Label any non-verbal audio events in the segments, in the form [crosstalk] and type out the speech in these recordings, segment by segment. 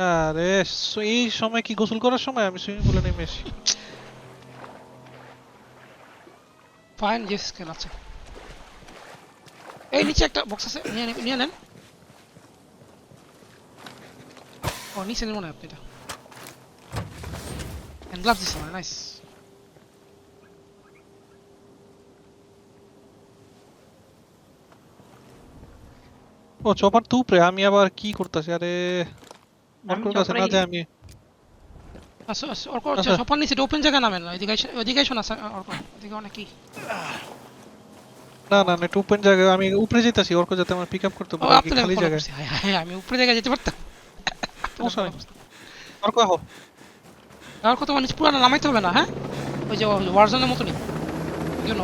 আরে এই সময় কি গোসল করার সময়? আমি সুইমিং পুলে নেমে এসি ফাইন যে স্কেল আছে এই নিচে একটা বক্স আছে নিয়ে নিন- নিয়ে নেন। ও নিচে নেন মনে হয় আপনি এটা। হ্যান্ড গ্লাভস দিচ্ছে মানে নাইস ও চপার তো উপরে আমি আবার কি করতেছি? আরে আমি কাছে না যায় আমি? অর্ক। সপার নিচে ওপেন জায়গা নামেন না এদিকে এসে- শোনা অর্ক ওদিকে অনেক কি? না না না ওপেন জায়গায় আমি উপরে যেতেছি অর্ক যাতে আমার পিক করতে ও পারে আর কি, আপনাদের খালি follow হ্যাঁ, আমি উপরে জায়গায় যেতে পারতাম। সমস্যা নেই। অর্ক আহো। অর্ক তোমার নিচে পুরানো নামাইতে হবে না হ্যাঁ? ওই যে ওয়ারজনের মতনই। ইউ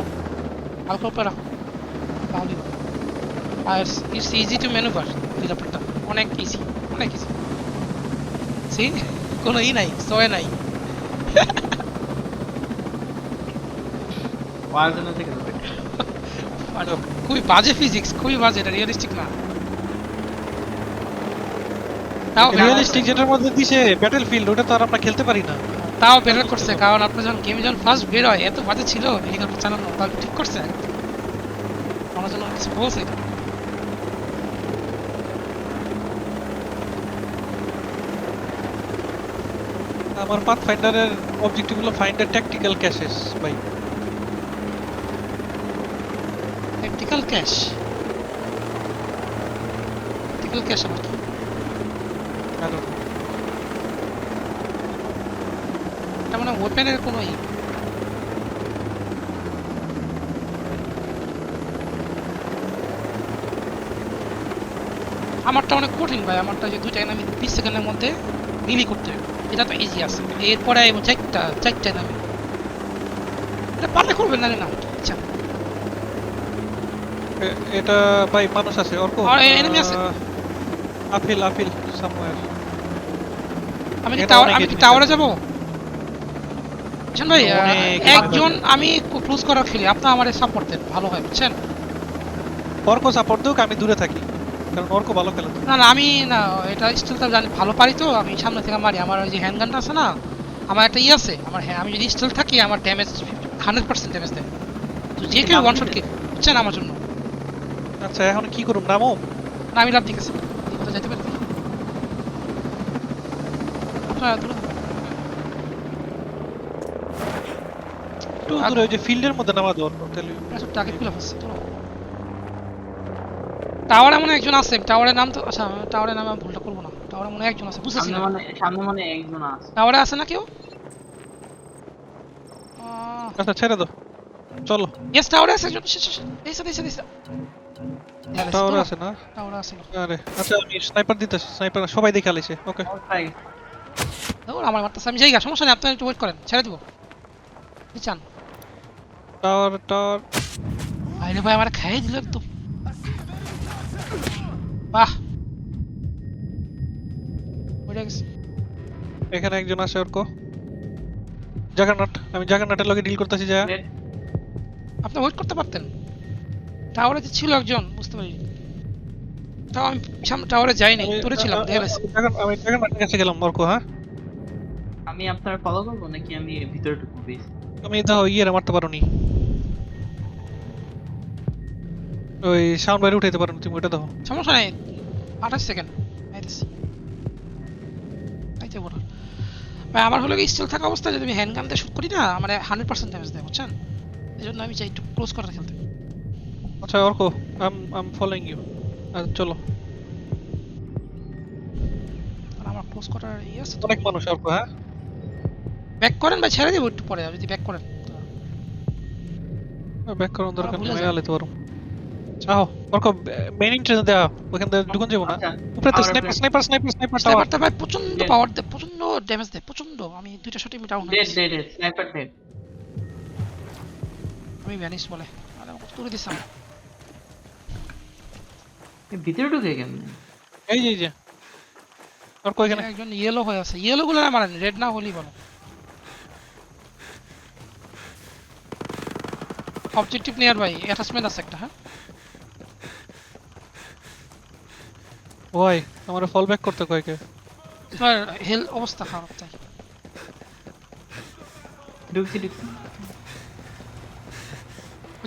হালকা উপরে রাখো। তাহলে আর ইটস ইজি টু ম্যানুভার হেলিকপ্টারটা অনেক ইজি অনেক ইজি সি কোনো ই নাই সয়ে নাই ওয়ার্জনের থেকে। আর খুবই বাজে ফিজিক্স খুবই বাজে এটা রিয়েলিস্টিক না তাও রিয়েলিস্টিক যেটার মধ্যে দিছে ব্যাটেল ফিল্ড ওটা তো আর আমরা খেলতে পারি না তাও বেটার করছে কারণ আপনার যখন গেম যখন ফার্স্ট বের হয় এত বাজে ছিল হেলিকপ্টার চালানো তাও ঠিক করছে আমার জন্য কিছু বলছে আমার পাথ ফাইন্ডারের অবজেক্টিভ হলো ফাইন্ড ট্যাকটিক্যাল ক্যাশেস ভাই। ট্যাকটিক্যাল ক্যাশ ট্যাকটিক্যাল ক্যাশ আবার কি? Know. এটা মানে ওপেনের কোনো ই আমারটা অনেক কঠিন ভাই, আমারটা যে দুইটা আমি বিশ সেকেন্ডের মধ্যে মিলি করতে হবে এটা তো ইজি আছে। এরপরে এবং চারটা চারটা নামে। এটা পারলে করবেন না না। আচ্ছা। এটা ভাই মানুষ আছে অর্ক। আর enemy আছে? আপিল আপিল সামওয়্যার আমি কি টাওয়ার আমি কি টাওয়ারে যাব? বুঝছেন ভাই একজন আমি ক্লোজ করা খেলি আপনি আমার সাপোর্ট দেন ভালো হয় বুঝছেন? অর্ক সাপোর্ট দিক আমি দূরে থাকি। কারণ অর্ক ভালো খেলে না না আমি না এটা স্টিল তো জানি ভালো পারি তো আমি সামনে থেকে মারি। আমার ওই যে হ্যান্ড গানটা আছে না আমার একটা ই আছে আমার হ্যাঁ আমি যদি স্টিল থাকি আমার ড্যামেজ হান্ড্রেড পার্সেন্ট ড্যামেজ দেয়। তো যে কেউ ওয়ান শট বুঝছেন আমার জন্য। আচ্ছা এখন কি করুম? নামো না আমি লাভ দিকেছি কোথাও যেতে পারি। থাকুন। একটু দূরে। ওই যে ফিল্ডের মধ্যে নামা দাও তাহলে আচ্ছা টার্গেট খুলে ফেলছে টাওয়ারে মনে একজন আছে। টাওয়ারের নাম তো আচ্ছা টাওয়ারের নাম আমি ভুলটা করব না। টাওয়ারে মনে হয় একজন আছে বুঝতেছি না। মানে সামনে মানে একজন আছে। টাওয়ারে আছে না কেউ? আচ্ছা ছেড়ে দাও। চলো। ইয়েস টাওয়ারে আছে একজন। এসে এসে এসে টাওয়ার আছে না? টাওয়ারে আছে। আরে আচ্ছা আমি স্নাইপার দিতেছি। স্নাইপার সবাই দেখে আলাইছে ওকে ধর আমার মারতেছে। আমি জায়গা সমস্যা নেই। আপনি একটু ওয়েট করেন। ছেড়ে দিব। কি চান টাওয়ার টাওয়ার আরে ভাই আমার খাইয়ে দিল একদম। গেছি। এখানে একজন আছে অর্ক। জাগারনাট আমি জাগারনাটের লগে ডিল করতেছি যা। আপনি ওয়েট করতে পারতেন। টাওয়ারে যে ছিল একজন বুঝতে পারি। তাও আমি সামনে টাওয়ারে যাইনি আমি- দূরে ছিলাম দেখে গেছি আমি আমি জাগারনাটের কাছে গেলাম অর্ক হ্যাঁ। আমি আপনার ফলো করব নাকি আমি ভিতরে ঢুকবো বেশ তুমি দাও ইয়ে মারতে পারো নি ওই সাউন্ড বাইরে উঠাইতে পারো তুমি ওটা দাও। সমস্যা নেই। আঠাশ সেকেন্ড আইতেছি। আইতে বলো। ভাই আমার হলো কি স্টিল থাকা অবস্থায় যদি আমি হ্যান্ড গান দিয়ে শুট করি না আমার হান্ড্রেড পার্সেন্ট ড্যামেজ দেয় বুঝছেন? এই জন্য আমি চাই একটু ক্লোজ করে খেলতে। আচ্ছা Arko I'm I'm following you চলো। আর আমার ক্লোজ করার ইয়ে আছে অনেক মানুষ অর্ক হ্যাঁ? ব্যাক করেন বা ছেড়ে দিব একটু পরে যদি ব্যাক করেন। ব্যাক করার দরকার নেই। আলাইতে পারো আহো অর্ক মেইন এন্ট্রেন্স দেয়া ওখান থেকে ঢুকুন যাব না? আচ্ছা। উপরে তো sniper sniper sniper sniper tower স্নাইপারটা ভাই প্রচণ্ড পাওয়ার দেয় প্রচণ্ড ড্যামেজ দেয় প্রচণ্ড। আমি দুইটা শটে আমি down dead dead dead sniper dead আমি ভ্যানিশ বলে আরে আমাকে তুলে দিছে আমার ভিতরে ঢুকে কেমন এই যে এই যে। অর্ক এখানে। একজন ইয়েলো হয়ে আছে। ইয়েলো গুলো না মারেন রেড না হলেই বলো। অবজেক্টিভ নিয়ার ভাই অ্যাটাচমেন্ট আছে একটা হ্যাঁ? ওই আমার ফল ব্যাক করতে কয়েকে তোমার হেল অবস্থা খারাপ তাই। ঢুকছি ঢুকছি।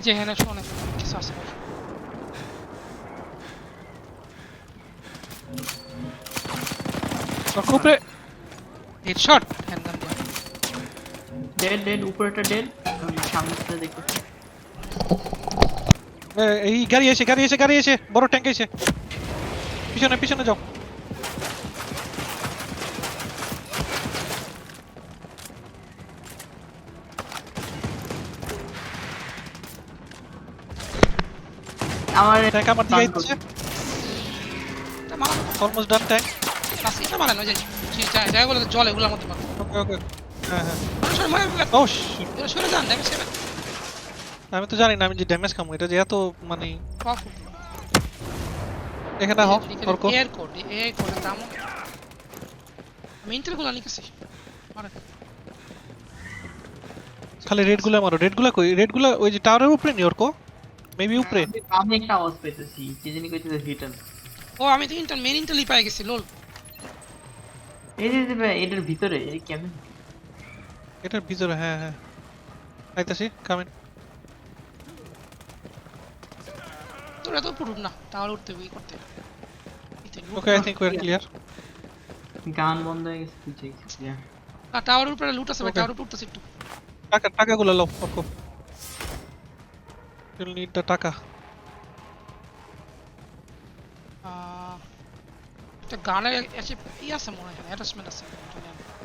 যে এখানে অনেক কিছু আছে উপরে। হেডশট হ্যান্ডগান ডেড ডেড উপরেটা ডেড সামনে থেকে দেখতেছি। এ, এই গাড়ি এসে গাড়ি এসে গাড়ি এসে বড় ট্যাঙ্ক এসে। পিছনে পিছনে যাও। আমার ট্যাঙ্ক আমার দিকে আইতেছে এটা মারানো অলমোস্ট ডান ট্যাঙ্ক কাছে এটা মারেন ওই যে যে জায়গা- জায়গাগুলো জল এগুলোর মধ্যে মারেন ওকে ওকে হ্যাঁ হ্যাঁ। সরে মরে ও এরা সরে যান ড্যামেজ খেবেন আমি তো জানি না আমি যে ড্যামেজ খামো এটা যে এত মানে পাওয়ারফুল এখানে এয়ার কোড কোড দাম আমি খালি রেডগুলা মারো। রেডগুলা কই? রেডগুলা ওই যে টাওয়ারের উপরে অর্ক? মেবি উপরে। আমি- একটা আওয়াজ পেতেছি কি জানি কইতেছে রিটার্ন ও আমি তো ইন্টার মেন ইন্টারলি পাই গেছি লোল এই যে এটার ভিতরে এই কেমন? এটার ভিতরে হ্যাঁ হ্যাঁ। আইতাছি কামিন তোর এত পুরুপ না টাওয়ার উঠতে হবে করতে okay I think we are clear গান বন্ধ হয়ে গেছে গেছি yeah. আর টাওয়ারের উপরে লুট আছে ভাই. টাওয়ার উপরে উঠতেছে একটু। টাকা টাকাগুলো লাও অর্ক উইল নিড দ্য টাকা। আহ, একটা গানের এসে ই আছে মনে হয় অ্যাটাচমেন্ট আছে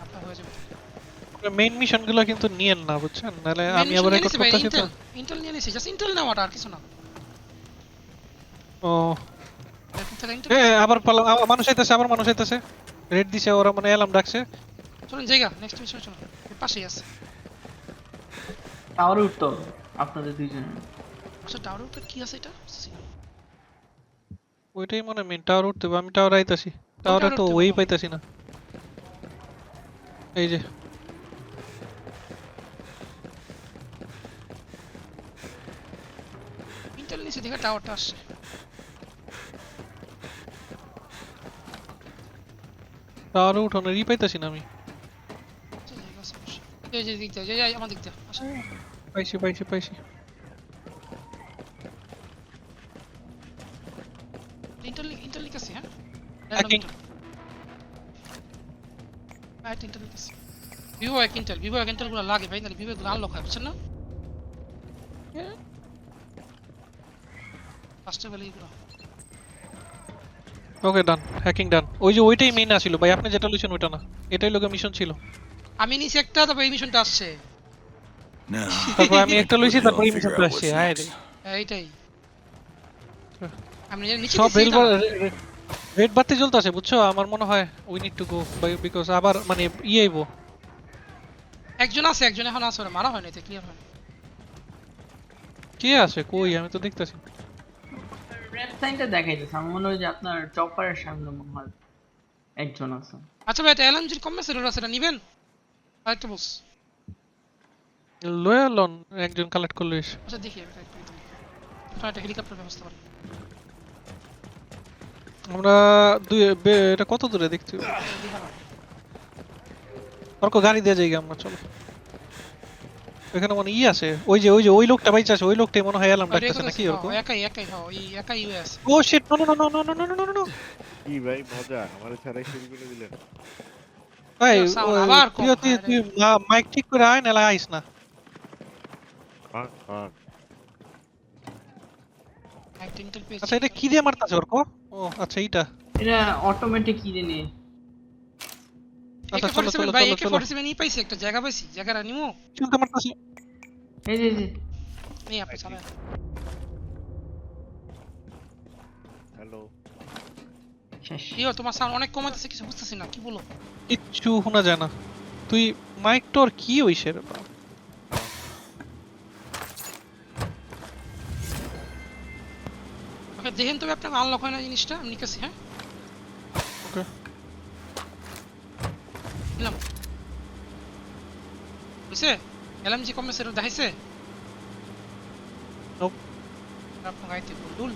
আপনার হয়ে যাবে। মেইন মিশনগুলো কিন্তু নিয়েন না বুঝছেন? নাহলে আমি আবার রেকর্ড করতেছি তো। ইন্টেল ইন্টেল নিয়ে নিছি জাস্ট ইন্টেল নেওয়াটা আর কিছু না। ও। এ আবার পালা মানুষ আইতাছে আবার মানুষ আইতাছে। রেড দিছে ওরা মানে এলাম ডাকছে। চলুন জায়গা নেক্সট মিশন চলুন। পাশেই আছে। টাওয়ারে উঠতে আপনাদের দুইজনের। আচ্ছা টাওয়ারের উপরে কি আছে এটা? ওইটাই মনে মেইন টাওয়ার উঠতে আমি টাওয়ার আইতাছি। টাওয়ারে তো ওই পাইতাছি না। এই যে। ইন্টেল নিচে দেখে টাওয়ারটা আসছে। টাওয়ারে উঠো না রি না আমি। এই আছে হ্যাঁ? হ্যাকিং রাইট ইন্টারলিক আছে। ভিভো এক ইন্টার ভিভো এক ইন্টারগুলো লাগে ভাই নাহলে না? ফার্স্টে বেলে ওকে ডান হ্যাকিং ডান ওই যে ওইটাই মেইন আছিল ভাই আপনি যেটা লইছেন ওইটা না। এটাই লোকে মিশন ছিল। আমি নিচে একটা তবে এই মিশনটা আসছে। Now, তারপর আমি একটা লইছি we তারপর এই মিশনটা আসছে। হায় এইটাই। আমি নিচে সব রেল রেড বাতি জ্বলতেছে বুঝছ? আমার মনে হয় we need to go because আবার মানে ইয়ে আইবো। একজন আছে একজন এখন আছে মারা হয় না ক্লিয়ার হয় কে আছে? কই? আমি তো দেখতাছি। রেড সাইনটা দেখাইতেছে আমার মনে হয় যে আপনার চপারের সামনে মনে হয় একজন আছে। আচ্ছা ভাই এটা এলএমজির আছে এটা নিবেন? আরেকটা বস লয়াল লন একজন কালেক্ট করল এসে। আচ্ছা দেখি এটা একটু হেলিকপ্টার ব্যবস্থা করেন। আমরা দুই বে- এটা কত দূরে দেখছি অর্ক গাড়ি দিয়ে যাই আমরা চলো। এখানে মনে ই আছে ওই যে ওই যে ওই লোকটা বাইচা আছে ওই লোকটাই মনে হয় এলাম ডাকতেছে নাকি ওরকম একাই একাই হ্যাঁ ওই একাই ইউ আছে। ও shit no no no no no no no no no কি ভাই মজা আমার ছাড়াই শুরু করে দিলেন। ভাই আবার তুই তুই মাইক ঠিক করে আয় নালে আইস না। হ্যাঁ হ্যাঁ। আচ্ছা এটা কি দিয়ে মারতাছে অর্ক ও আচ্ছা এইটা। এটা অটোমেটিক কি জানি চলো চলো ভাই একে 47 ই পাইছি একটা জায়গা পাইছি জায়গাটা নিমু চলতে মারতাছে এই যে এই যে আপনি চালান হ্যালো শেষ তোমার সাউন্ড অনেক কমাইতেছে কিছু বুঝতেছি না কি বলো কিচ্ছু শোনা যায় না তুই মাইক তোর কি হইছে রে? ওকে দেখেন তবে আপনাকে আনলক হয় না জিনিসটা আমি নিকাছি হ্যাঁ ওকে দিলাম বুঝছে এলএমজি কম্পেসেটর দেখাইছে? গাইতে বলুন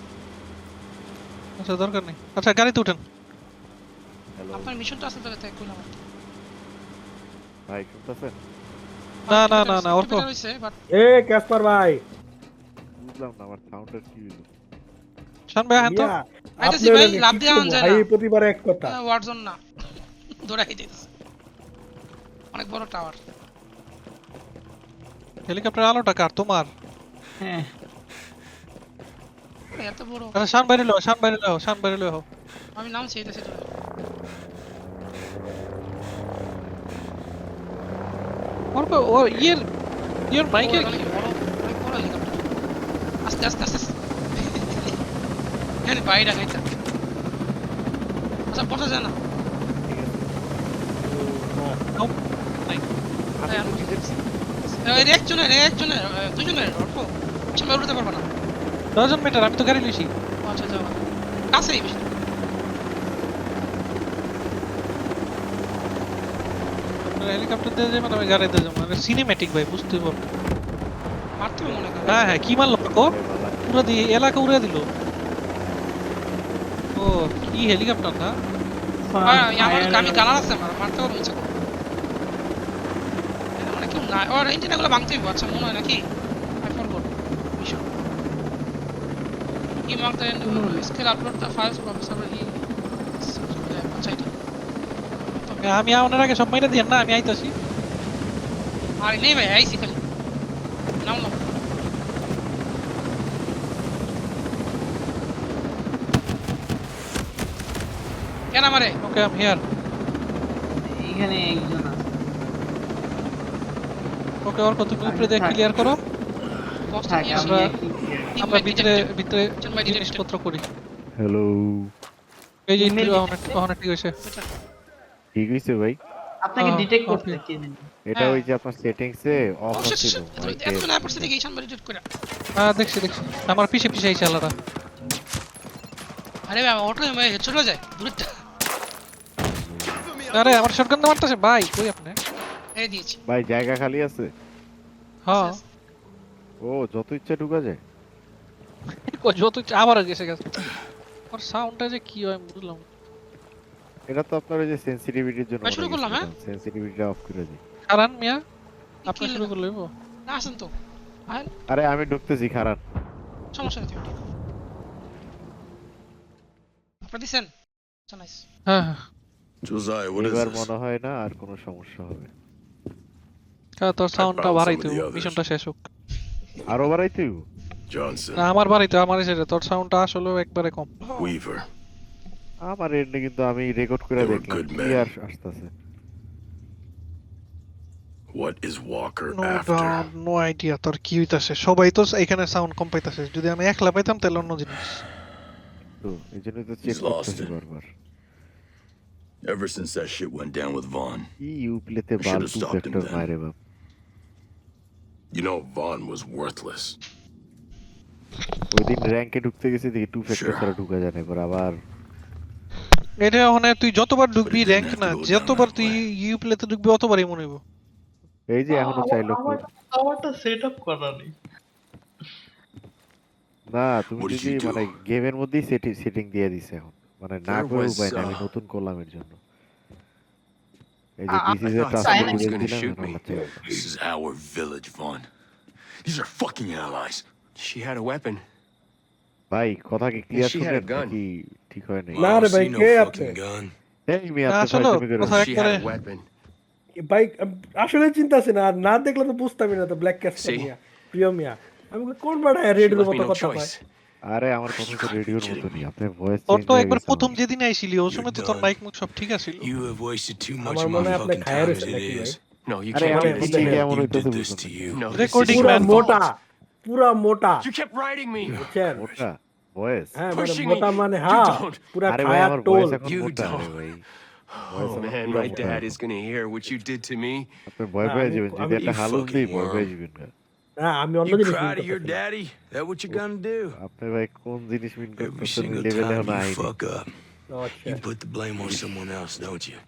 আচ্ছা দরকার নেই। আচ্ছা গাড়িতে উঠেন। হ্যালো আপনার মিশনটা আছে তবে তাই কইলাম ভাই শুনতেছেন না, না, না, না, হইছে বাট এ ক্যাসপার ভাই। বুঝলাম না আমার সাউন্ডের কি হলো শান ভাই হ্যাঁ তো। আইতাছি ভাই, লাভ দিয়ে? আন যায় ভাই। প্রতিবার এক কথা। ওয়ার্ডজন না। [laughs] দৌড়াই দিতেছে। অনেক বড় টাওয়ার হেলিকপ্টার আলোটা কার? তোমার? হ্যাঁ। এত বড়। আরে শান বাইরে লো শান বাইরে লো শান বাইরে লো আমি নামছি এটা সেটা ওর ওর ইয়ের ইয়ের মাইকের অনেক বড় বড় হেলিকপ্টার। আস্তে আস্তে আস্তে। এখানে বাইরে আচ্ছা বসা যায় না। আমি- নিজের এর একজনের একজনের দুজনের অল্প। সময় উঠতে পারবে না। ডজন মিটার আমি তো গাড়ি লইছি। ও, আচ্ছা যাও কাছেই বেশি। হেলিকপ্টার দিয়ে যাবেন আমি গাড়ি দিয়ে যাব। মানে সিনেম্যাটিক ভাই বুঝতে পারব। মারতে মনে করে হ্যাঁ হ্যাঁ কি মারলো? ও পুরো দিয়ে এলাকা উড়ে দিল। ও কি হেলিকপ্টার না? হ্যাঁ, আমি গালার আছে আমার মারতে পারব ইচ্ছা মানে না ওর ইঞ্জিন এগুলো ভাঙতে হইব আচ্ছা মনে হয় নাকি? I forgot mission E mark the scale upload the files professor ই আচ্ছা এটা। আমি আমার আগে সব মাইরা দিয়ে না আমি আইতাছি। আর নেই ভাই আইসি খালি। নাও নাও কেন আমারে? ওকে আম হিয়ার এখানে একজন ওকে ওর কত উপরে দিয়ে ক্লিয়ার করো? আসি আমরা- আমরা ভিতরে ভিতরে. জিনিসপত্র করি। হ্যালো এই যে Email অনেক ঠিক হয়েছে। ঠিক হইছে ভাই। আপনাকে ডিটেক্ট করতে কে এটা হ্যাঁ। ওই যে আপনার সেটিংসে অফ ও শিট ছিল শিট এত না পড়ছে দেখি এইখান মেডিটেট করে। হ্যাঁ দেখছি দেখছি। আমার পিছে পিছে আইছে আলাদা। আরে ভাই অটো মে চলে যায় দূরটা আরে আমার শটগান মারতেছে। ভাই কই আপনি? দিয়েছি। ভাই জায়গা খালি আছে? হ্যাঁ। ও যত ইচ্ছা ঢুকা যায়? যত ইচ্ছা আবার গেছে গেছে। সাউন্ডটা যে কি হয় আমি বুঝলাম এটা তো আপনার ওই যে সেনসিটিভিটির জন্য শুরু করলাম, হ্যাঁ? সেনসিটিভিটিটা অফ করে দিই। কারণ মিয়া আপনি শুরু হইবো? না আসেন তো। আরে আমি ঢুকতেছি খারাপ সমস্যা নেই দিছেন? আচ্ছা নাইস হ্যাঁ হ্যাঁ? মনে হয় না আর কোনো সমস্যা হবে। হ্যাঁ, তোর সাউন্ডটা others. মিশনটা শেষ হোক। আরও বাড়াইতে হইবো? Johnson, না আমার বাড়িতে আমার এসে তোর সাউন্ডটা আসলে একবারে কম। Weaver. আমার এন্ডে কিন্তু আমি রেকর্ড করে দেখলাম good কি আর আসতেছে। What is Walker no after? No idea তোর কি হইতাছে? সবাই তো এখানে সাউন্ড কম পাইতাছে যদি আমি একলা পাইতাম তাহলে অন্য জিনিস। তো এই জন্যই তো চেক করতেছি বারবার। Ever since that shit went down with Vaughn, I should've Bal stopped him then. You know Vaughn was worthless. ওই দিন র্যাঙ্কে ঢুকতে গেছি দেখি টু ফ্যাক্টর ছাড়া ঢুকা যায় না এবার আবার। এটা ওখানে তুই যতবার ঢুকবি র্যাঙ্ক না যতবার তুই ইউ প্লেতে ঢুকবি অতবারই মনে হইব। এই যে এখনও চাইলো সেট আপ করা নেই। না তুমি যদি মানে গেমের মধ্যেই সেটিং দিয়ে দিছে এখন। মানে না করে উপায় না আমি uh, নতুন করলাম এর জন্য। এই যে I- this I thought someone was gonna shoot me. আচ্ছা This is our village, Vaughn. These are fucking allies. She had a weapon. ভাই কথা কি ক্লিয়ার She had a নাকি ঠিক হয় নাই না রে ভাই কে আপনি এই মি আপনি আসলে কথা She একবারে had a weapon. ভাই আসলে চিন্তা আছে না আর না দেখলে তো বুঝতামই না তো ব্ল্যাক? মিয়া প্রিয় মিয়া আমি কোন বাড়া রেডিওর Left মতো কথা কয় choice. আরে আমার কথা তো রেডিওর মতো নেই আপনার ভয়েস তোর তো একবার প্রথম যেদিন আইছিলি ওই সময় তো তোর মাইক মুখ সব ঠিক আছিল আমার মনে হয় আপনি খায়ের it নাকি. No, you can't do this You did this to you. No, Recording man. মোটা পুরা মোটা You kept riding me. মোটা ভয়েস হ্যাঁ মানে মোটা. মানে হ্যাঁ. পুরা আরে ভাই খায়া আমার টোল You don't. Oh man, my dad is gonna hear what you did to me. আপনি ভয় পেয়ে যাবেন যদি একটা হালুম দিই ভয় পেয়ে. যাবেন। হ্যাঁ আমি অন্য You জিনিস cry to চিন্তা your করতেছি। daddy? That what you gonna do? আপনি ভাই কোন জিনিস মিন Every করতেছেন single লেভেলে time এখন you আইনি fuck up, ও, আচ্ছা। you put the blame on someone else, don't you?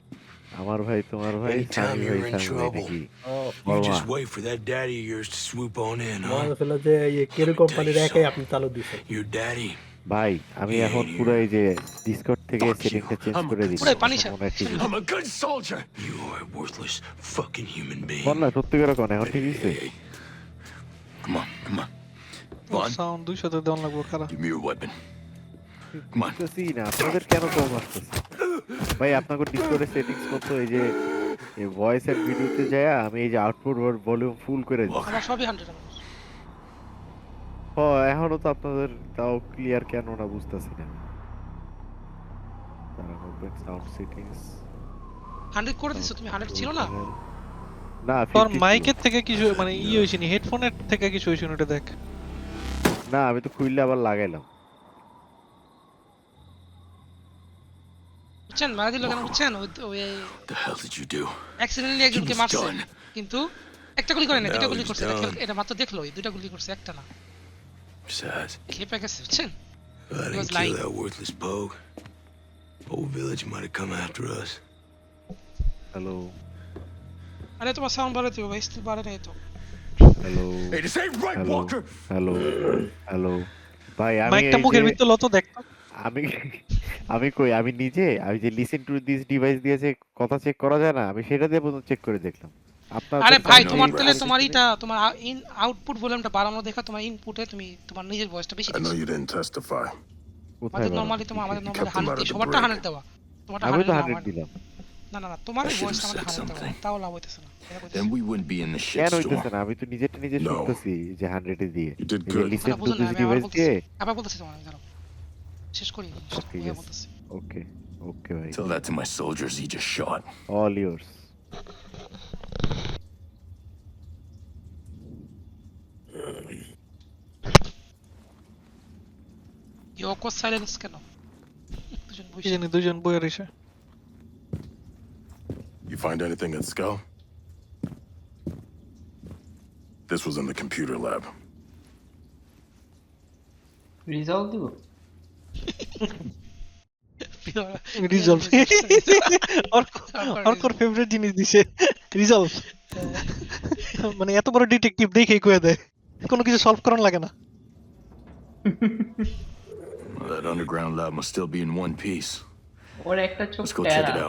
আমার ভাই তোমার ভাই Anytime সামি you're ভাই in সামি ভাই trouble. নাকি ও, You Baba. just wait for that daddy of yours to swoop on in, মনে huh? হচ্ছিল যে এই কেরু কোম্পানির একাই আপনি চালু দিচ্ছেন Your daddy, ভাই আমি এখন পুরো এই যে ডিসকর্ড থেকে. সেটিংটা চেঞ্জ করে দিচ্ছি. মনে হয় ঠিক আছে। I'm a good soldier. You are a worthless fucking human being. বল না সত্যি করে কোন এখন ঠিক আছে Hey, come on, come on. Vaughn, sound দুইশোতে দেওয়ান লাগবো খারাপ give me your weapon. Come on. বুঝতেছি না আপনাদের কেন কম আসতেছে ভাই আপনাকে ডিসকর্ডে সেটিংস করতে এই যে এই ভয়েস এর ভিডিওতে যায় আমি এই যে আউটপুট ভলিউম ফুল করে দিই আমার সবই হান্ড্রেড আমার এখনও তো আপনাদের তাও ক্লিয়ার কেন না বুঝতেছি না। তারা সাউন্ড সেটিংস হান্ড্রেড করে দিছো তুমি হান্ড্রেড ছিল না? না তোর মাইকের থেকে কিছু মানে ই হয়েছে নি হেডফোনের থেকে কিছু হয়েছে ওটা দেখ। না আমি তো খুললে আবার লাগাইলাম। বুঝছেন? মারা দিল কেন বুঝছেন? ওই ওই What the hell did you do? Accidentally একজনকে মারছে। কিন্তু একটা গুলি করে না দুটা গুলি করছে এটা মাত্র দেখল দুটা গুলি করছে একটা না. খেপে গেছে বুঝছেন? I was didn't kill that worthless pogue. Whole village might have come after us. Hello আরে তোমার সাউন্ড বাড়াতে হবে স্টিল বাড়ে নাই তো hello Hey, this ain't right, hello Walker. Hello hello ভাই আমি মাইকটা মুখের ভিতর লত দেখ। আমি আমি কই আমি নিজে আমি যে লিসেন টু দিস ডিভাইস দিয়েছে কথা চেক করা যায় না আমি সেটা দিয়ে পর্যন্ত চেক করে দেখলাম আপনার আরে ভাই তোমার. তাহলে তোমার ইটা তোমার ইন আউটপুট ভলিউমটা বাড়ানো দেখা তোমার ইনপুটে তুমি তোমার নিজের ভয়েসটা বেশি দিচ্ছ didn't testify. কোথায় আমাদের? নরমালি তোমার আমাদের normally them out hundred of the সবারটা break. হান্ড্রেড দেওয়া তোমারটা আমি তো হান্ড্রেড হান্ড্রেড দিলাম না না না তোমার I should've ভয়েসটা আমাদের said হান্ড্রেড দেওয়া something. তাও লাভ হইতেছে না এটা কইতেছি। Then we wouldn't be in the কেন shitstorm. হইতেছে না আমি তো নিজেরটা নিজে No. শুনতেছি যে হান্ড্রেডে দিয়ে You did এই যে good. লিসেন কথা টু বুঝো না দিস আমি আবার ডিভাইস বলতেছি দিয়ে আবার বলতেছি তোমার আমি দাঁড়াও শেষ করি ঠিক ইয়ে আছে। বলতেছি ওকে ওকে ভাই Tell that to my soldiers he just shot. All ears কি অকওয়ার্ড সাইলেন্স কেন দুজন কি বসে জানি দুজন বইয়ে রয়েছে You find anything at Skull? This was in the computer lab. Result দিব রিজলভ অর্কর ফেভারিট জিনিস দিছে রিজলভ মানে এত বড় ডিটেকটিভ দেখেই কয়ে দেয় কোনো কিছু সলভ করার লাগে না [laughs] Well, that underground lab must still be in one piece. ওর একটা চোখ Let's go check it টেরা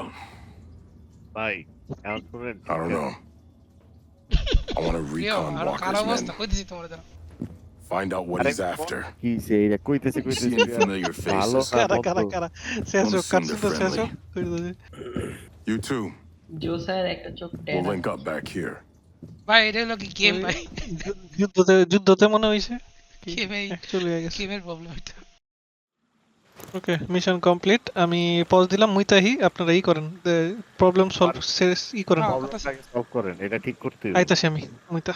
out. ভাই এখন শুনেন I don't know. I want to [laughs] recon আরো খারাপ Walker's অবস্থা men. কইতেছি তোমার দাঁড়াও Find out what আরে he's after. কি সে এটা কইতেছে See কইতেছে any familiar [laughs] ভালো faces? কারা কারা মন্দ। কারা শেষ হোক assume কাটছে they're তো শেষ friendly. হোক কইরে দিছে। You too. জিও স্যার একটা চোখ We'll টেরা link up back here. ভাই এটা হলো কি গেম ভাই যু- যুদ্ধতে যুদ্ধতে মনে হইছে গেমে অ্যাকচুয়ালি হয়ে গেছে গেমের প্রবলেম এটা Okay mission complete আমি পজ দিলাম মুইতাহি আপনারা ই করেন প্রবলেম সলভ ই করেন হ্যাঁ। সলভ করেন এটা ঠিক করতে। আইতাছি আমি মুইতা